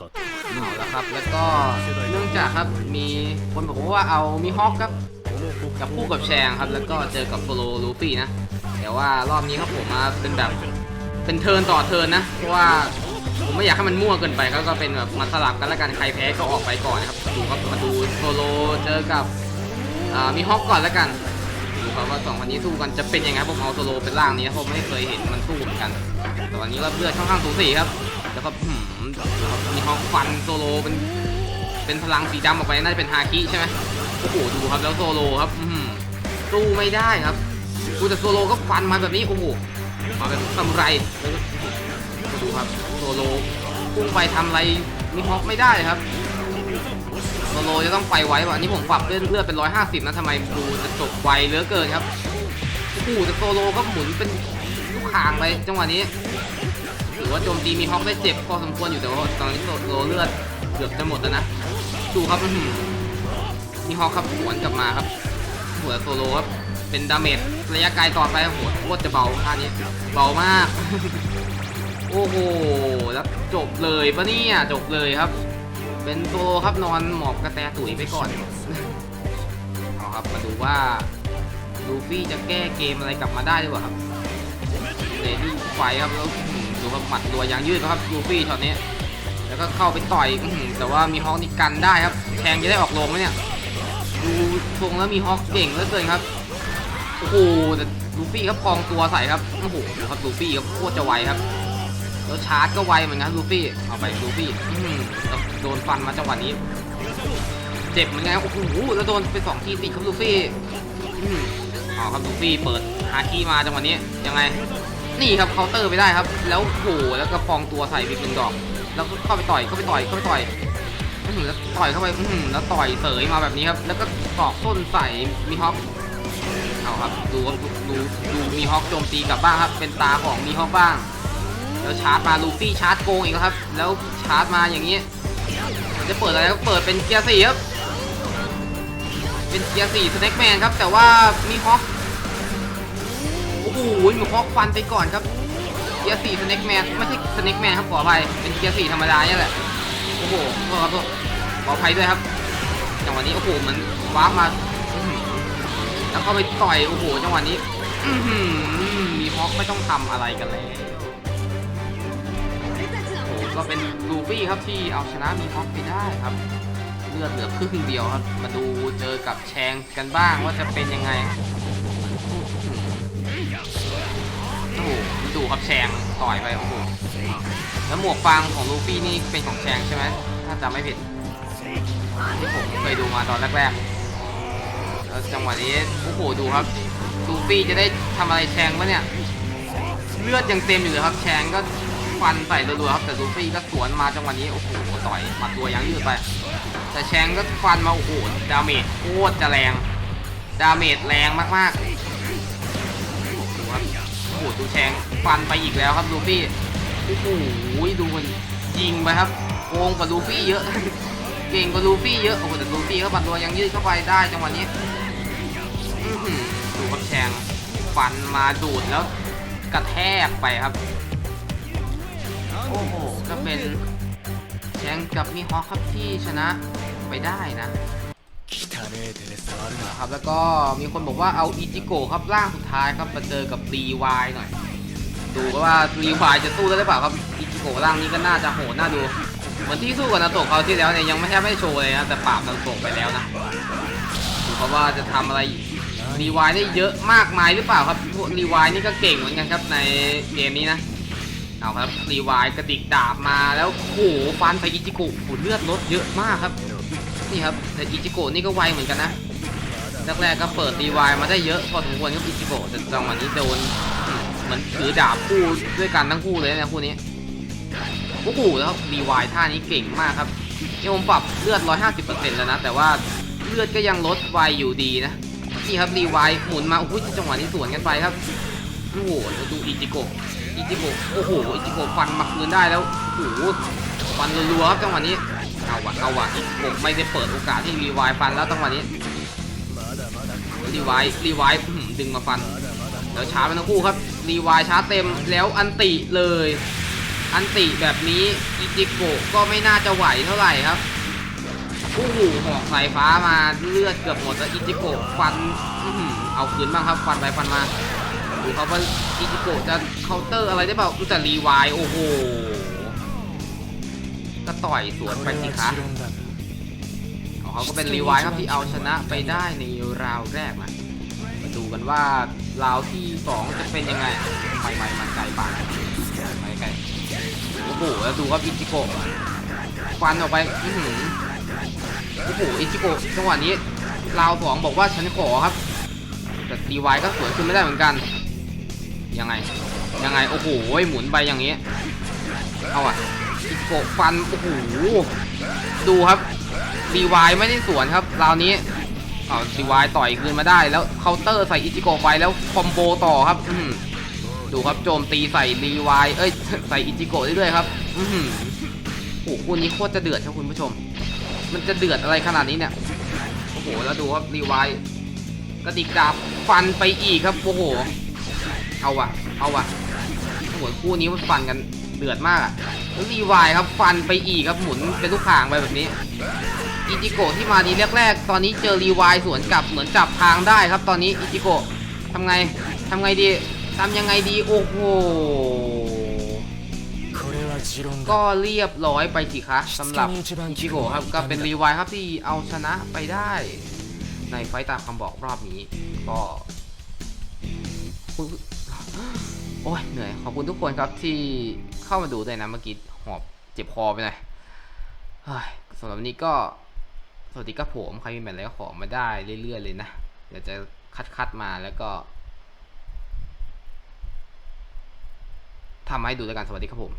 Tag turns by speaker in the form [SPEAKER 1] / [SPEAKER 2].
[SPEAKER 1] さて
[SPEAKER 2] เอาละครับ แล้วก็เนื่องจากครับมีคนบอกว่าเอามีฮอกครับกับคู่กับแชงครับ แล้วก็เจอกับโซโลลูฟี่นะแต่ว่ารอบนี้ครับผมมาเป็นแบบเป็นเทิร์นต่อเทิร์นนะ เพราะว่าผมไม่อยากให้มันมั่วเกินไปครับก็เป็นแบบมาสลับกันแล้วกันใครแพ้ก็ออกไปก่อนนะครับดูครับมาดูโซโลเจอกับมีฮอกก่อนแล้วกันดูครับว่าสองคนนี้สู้กันจะเป็นยังไงผมเอาโซโลเป็นร่างนี้นะผมไม่เคยเห็นมันสู้เหมือนกันแต่วันนี้เราเลือดค่อนข้างสูสีครับ แล้วก็หืมมีฮอกฟันโซโลเป็นเป็นพลังสีดำออกไปน่าจะเป็นฮาคิใช่ไหมโอ้โหดูครับแล้วโซโลครับสู้ไม่ได้ครับดูแต่โซโลก็ฟันมาแบบนี้โอ้โหมาแบบซามูไรแล้วดูครับโซโลพุ่งไปทำอะไรมีฮอกไม่ได้ครับโซโลจะต้องไปไวว่ะอันนี้ผมปรับเลือดเลือดเป็น150นะทำไมดูจะจบไวเหลือเกินครับโอ้โหแต่โซโลก็หมุนเป็นลูกคางไปจังหวะนี้ ถือว่าโจมตีมีฮอกได้เจ็บพอสมควรอยู่แต่ว่าตอนนี้โซโลเลือดเกือบจะหมดแล้วนะดูครับมีฮอกครับสวนกลับมาครับหัวโซโลครับเป็นดาเมจระยะไกลต่อไปโหโคตรจะเบาท่านี้เบามาก โอ้โหแล้วจบเลยปะเนี่ยจบเลยครับ เป็นโซโลครับนอนหมอบกระแตตุ๋ยไปก่อนเอาครับมาดูว่าลูฟี่จะแก้เกมอะไรกลับมาได้หรือเปล่าครับเลดี้ไฟครับแล้ว ดูครับหมัดตัวยางยืดครับยูฟี่ช็อตนี้ แล้วก็เข้าไปต่อยแต่ว่ามีฮอกนี่กันได้ครับแทงจะได้ออกโรงไหมเนี่ยดูทรงแล้วมีฮอกเก่งเหลือเกินครับโอ้โหแต่ลูฟี่ครับกองตัวใส่ครับโอ้โหดูครับลูฟี่ครับโคตรจะไวครับแล้วชาร์จก็ไวเหมือนกันลูฟี่เอาไปลูฟี่โดนฟันมาจังหวะนี้เจ็บเหมือนกันโอ้โหแล้วโดนไปสองทีติดครับลูฟี่ออหือเอาครับลูฟี่เปิดหาคีย์มาจังหวะนี้ยังไง นี่ครับเคาน์เตอร์ไปได้ครับ แล้วโหแล้วก็ฟองตัวใส่บิ๊กหนึ่งดอก แล้วก็เข้าไปต่อยเข้าไปต่อยเข้าไปต่อยแล้วต่อยเข้าไปแล้วต่อยเสยมาแบบนี้ครับ แล้วก็ตอกส้นใส่มีฮอคเอาครับดูดูดูมีฮอคโจมตีกลับบ้างครับ เป็นตาของมีฮอคบ้าง แล้วชาร์จมาลูฟี่ชาร์จโกงอีกครับ แล้วชาร์จมาอย่างนี้จะเปิดอะไรก็เปิดเป็นเกียร์สี่ครับ เป็นเกียร์สี่สแน็คแมนครับ แต่ว่ามีฮอค อ้โหหนูฮอกฟันไปก่อนครับเกียร์สี่สเน็กแมนไม่ใช่สเน็กแมนครับขออภัยเป็นเกียร์สี่ธรรมดาเนี่ยแหละโอ้โหโทษครับโทษขออภัยด้วยครับจังหวะนี้โอ้โหมันว้ามาแล้วเข้าไปต่อยโอ้โหจังหวะนี้มีฮอกไม่ต้องทำอะไรกันเลยโอ้โหก็เป็นลูฟี่ครับที่เอาชนะมีฮอกไปได้ครับเลือดเหลือครึ่งเดียวครับ มาดูเจอกับแชงกันบ้างว่าจะเป็นยังไง อ้โหดูครับแชงต่อยไปโอ้โหแล้วหมวกฟางของลูฟี่นี่เป็นของแชงใช่ไหมถ้าจำไม่ผิดที่ผมเคยดูมาตอนแรกๆแล้วจังหวะนี้โอ้โหดูครับลูฟี่จะได้ทำอะไรแชงปะเนี่ยเลือดยังเต็มอยู่เลยครับแชงก็ฟันใส่รัวๆครับแต่ลูฟี่ก็สวนมาจังหวะนี้โอ้โหต่อยหมัดตัวยังยืดไป แต่แชงก็ฟันมาโอ้โหดาเมจโคตรจะแรงดาเมจแรงมากๆดูครับ หดูแทงฟันไปอีกแล้วครับลูฟี่โอ้โหดูมันยิงไปครับโกงกว่าลูฟี่เยอะ เก่งกว่าลูฟี่เยอะโอ้โหแต่ลูฟี่เขาบัดตัวยังยืดเข้าไปได้จังหวะนี้ดูครับแทงฟันมาดูดแล้วกระแทกไปครับโอ้โหก็เป็นแชงกับมีฮอคครับที่ชนะไปได้นะ นะครับแล้วก็มีคนบอกว่าเอาอิจิโกะครับร่างสุดท้ายครับมาเจอกับรีวายหน่อย ดูว่ารีวายจะสู้ได้หรือเปล่าครับอิจิโกะร่างนี้ก็น่าจะโหดน่าดูเหมือนที่สู้กับนาโตะเขาวที่แล้วเนี่ยยังไม่แทบไม่โชว์เลยนะแต่ปราบนาโตะไปแล้วนะดูเขาว่าจะทำอะไรรีวายได้เยอะมากมายหรือเปล่าครับพวกรีวายนี่ก็เก่งเหมือนกันครับในเกมนี้นะเอาครับรีวายกระดิกดาบมาแล้วโหฟันไปอิจิโกะโหเลือดลดเยอะมากครับ นี่ครับแต่อิจิโกะนี่ก็ไวเหมือนกันนะแรกๆก็เปิดรีวายมาได้เยอะพอสมควรครับอิจิโกะแต่จังหวะนี้โดนเหมือนถือดาบคู่ด้วยกันทั้งคู่เลยนะคู่นี้โอ้โหแล้วรีวายท่านี้เก่งมากครับนี่ผมปรับเลือด 150%แล้วนะ แต่ว่าเลือดก็ยังลดไวอยู่ดีนะนี่ครับรีวายหมุนมาโอ้โหจังหวะนี้สวนกันไปครับโอ้โหแล้วดูอิจิโกะอิจิโกะโอ้โหอิจิโกะฟันมาคืนได้แล้วโอ้โหฟันรัวๆครับจังหวะนี้ เอาวะเอาวะอีกผมไม่ได้เปิดโอกาสที่รีวายฟันแล้วตั้งวันนี้รีวายรีวายดึงมาฟันแล้วช้าไปทั้งคู่ครับรีวายช้าเต็มแล้วอันติเลย อันติแบบนี้อิจิโกะก็ไม่น่าจะไหวเท่าไหร่ครับโอ้โหหอกสายฟ้ามาเลือดเกือบหมดแล้วอิจิโกะฟันอเอาคืนบ้างครับฟันไปฟันมาดูครับว่าอิจิโกะจะเคาน์เตอร์อะไรได้เปล่าแต่รีไวายโอ้โห ก็ต่อยสวนไปสิคะเขาก็เป็นรีไวท์ครับที่เอาชนะไปได้ในราวแรกนะมาดูกันว่าราวที่สองจะเป็นยังไงไปไปมันไกลปากไปไกลโอ้โหแล้วดูกับอิจิโกะควันออกไปอื้อหือโอ้โหอิจิโกะจังหวะนี้ราวสองบอกว่าฉันขอครับ แต่รีไวท์ก็สวนขึ้นไม่ได้เหมือนกัน ยังไงยังไงโอ้โหหมุนไปอย่างนี้เอาอะ อิจิโกะฟัน โอ้โห ดูครับรีไวายไม่ได้สวนครับราวนี้เอารีไวายต่อยคืนมาได้ แล้วเคาน์เตอร์ใส่อิจิโกะไปแล้วคอมโบต่อครับ อืดูครับโจมตีใส่รีไวายเอ้ยใส่อิจิโกะเรื่อยๆครับ อืโอ้โหคู่นี้โคตรจะเดือดครับคุณผู้ชม มันจะเดือดอะไรขนาดนี้เนี่ย โอ้โห แล้วดูครับรีไวายกระดิกดาบฟันไปอีกครับ โอ้โห เอาวะเอาวะโอ้โหคู่นี้มันฟันกันเดือดมากอะ รีวายครับฟันไปอีกครับหมุนเป็นลูกข่างไปแบบนี้อิจิโกะที่มาดีแรกๆ ตอนนี้เจอรีวายสวนกลับเหมือนจับทางได้ครับ ตอนนี้อิจิโกะทำไงทำไงดีทำยังไงดีโอ้โหก็เรียบร้อยไปสิคะสำหรับอิจิโกะครับก็เป็นรีวายครับที่เอาชนะไปได้ ในไฟตามคำบอกรอบนี้ก็โอ้ยเหนื่อยขอบคุณทุกคนครับที่ เข้ามาดูด้วยนะเมื่อกี้หอบเจ็บคอไปหน่อยเฮ้ยสำหรับวันนี้ก็สวัสดีครับผมใครมีแบบอะไรก็ขอมาได้เรื่อยๆเลยนะเดี๋ยวจะคัดคัดๆมาแล้วก็ทำให้ดูแล้วกันสวัสดีครับผม